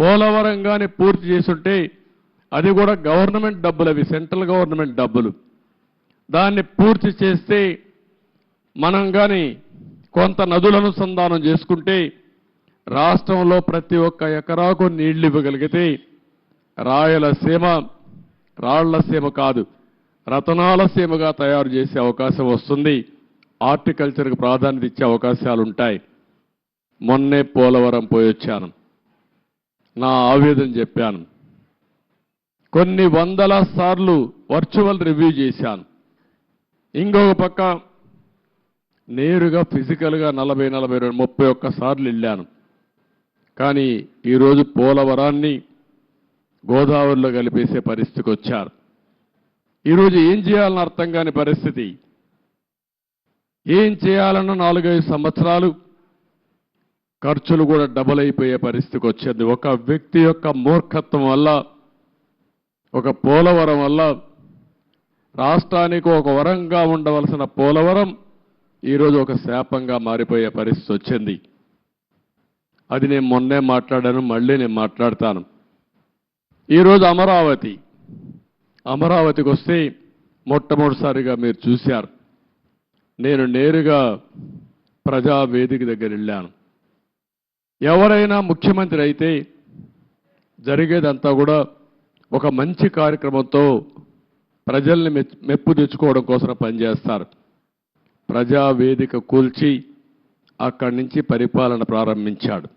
పోలవరం కానీ పూర్తి చేసుంటే అది కూడా గవర్నమెంట్ డబ్బులు అవి సెంట్రల్ గవర్నమెంట్ డబ్బులు. దాన్ని పూర్తి చేస్తే మనం కానీ కొంత నదుల అనుసంధానం చేసుకుంటే రాష్ట్రంలో ప్రతి ఒక్క ఎకరాకు నీళ్ళు ఇవ్వగలిగితే రాయలసీమ రాళ్ళసీమ కాదు రతనాల సీమగా తయారు చేసే అవకాశం వస్తుంది. హార్టికల్చర్కి ప్రాధాన్యత ఇచ్చే అవకాశాలు ఉంటాయి మొన్నే పోలవరం పోయి వచ్చాను నా ఆవేదన చెప్పాను. కొన్ని వందల సార్లు వర్చువల్ రివ్యూ చేశాను. ఇంకొక పక్క నేరుగా ఫిజికల్గా నలభై నలభై రెండు ముప్పై ఒక్క సార్లు వెళ్ళాను. కానీ ఈరోజు పోలవరాన్ని గోదావరిలో కలిపేసే పరిస్థితికి వచ్చారు. ఈరోజు ఏం చేయాలని అర్థం కాని పరిస్థితి. ఏం చేయాలన్న నాలుగైదు సంవత్సరాలు ఖర్చులు కూడా డబుల్ అయిపోయే పరిస్థితికి వచ్చింది. ఒక వ్యక్తి యొక్క మూర్ఖత్వం వల్ల ఒక పోలవరం వల్ల రాష్ట్రానికి ఒక వరంగా ఉండవలసిన పోలవరం ఈరోజు ఒక శాపంగా మారిపోయే పరిస్థితి వచ్చింది. అది నేను మొన్నే మాట్లాడాను మళ్ళీ నేను మాట్లాడతాను. ఈరోజు అమరావతి. అమరావతికి వస్తే మొట్టమొదటిసారిగా మీరు చూశారు. నేను నేరుగా ప్రజా వేదిక దగ్గర వెళ్ళాను. ఎవరైనా ముఖ్యమంత్రి అయితే జరిగేదంతా కూడా ఒక మంచి కార్యక్రమంతో ప్రజల్ని మెప్పు తెచ్చుకోవడం కోసం పనిచేస్తారు. ప్రజా వేదిక కూల్చి అక్కడి నుంచి పరిపాలన ప్రారంభించాడు.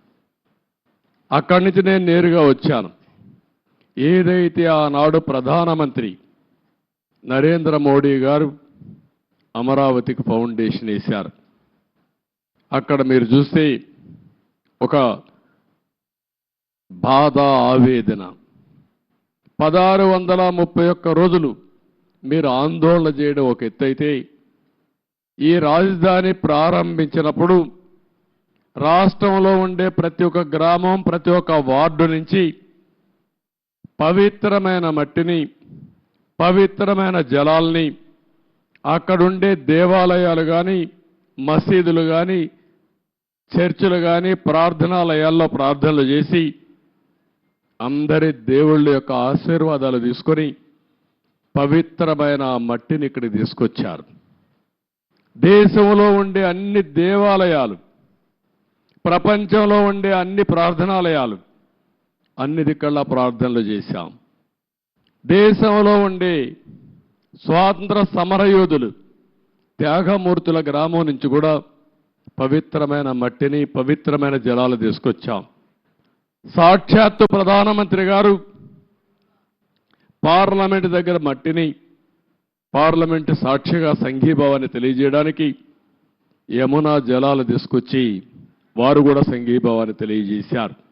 అక్కడి నుంచి నేను నేరుగా వచ్చాను. ఏదైతే ఆనాడు ప్రధానమంత్రి నరేంద్ర మోడీ గారు అమరావతికి ఫౌండేషన్ వేశారు. అక్కడ మీరు చూస్తే ఒక బాధ ఆవేదన. పదహారు వందల ముప్పై ఒక్క రోజులు మీరు ఆందోళన చేయడం ఒక ఎత్తైతే ఈ రాజధాని ప్రారంభించినప్పుడు రాష్ట్రంలో ఉండే ప్రతి ఒక్క గ్రామం ప్రతి ఒక్క వార్డు నుంచి పవిత్రమైన మట్టిని పవిత్రమైన జలాల్ని అక్కడుండే దేవాలయాలు కానీ మసీదులు కానీ చర్చిలు కానీ ప్రార్థనాలయాల్లో ప్రార్థనలు చేసి అందరి దేవుళ్ళ యొక్క ఆశీర్వాదాలు తీసుకొని పవిత్రమైన ఆ మట్టిని ఇక్కడికి తీసుకొచ్చారు. దేశంలో ఉండే అన్ని దేవాలయాలు ప్రపంచంలో ఉండే అన్ని ప్రార్థనాలయాలు అన్ని దిక్కల్లా ప్రార్థనలు చేశాం. దేశంలో ఉండే స్వాతంత్ర సమరయోధులు త్యాగమూర్తుల గ్రామం నుంచి కూడా పవిత్రమైన మట్టిని పవిత్రమైన జలాలు తీసుకొచ్చాం. సాక్షాత్తు ప్రధానమంత్రి గారు పార్లమెంట్ దగ్గర మట్టిని పార్లమెంట్ సాక్షిగా సంఘీభావాన్ని తెలియజేయడానికి యమునా జలాలు తీసుకొచ్చి వారు కూడా సంఘీభావాన్ని తెలియజేశారు.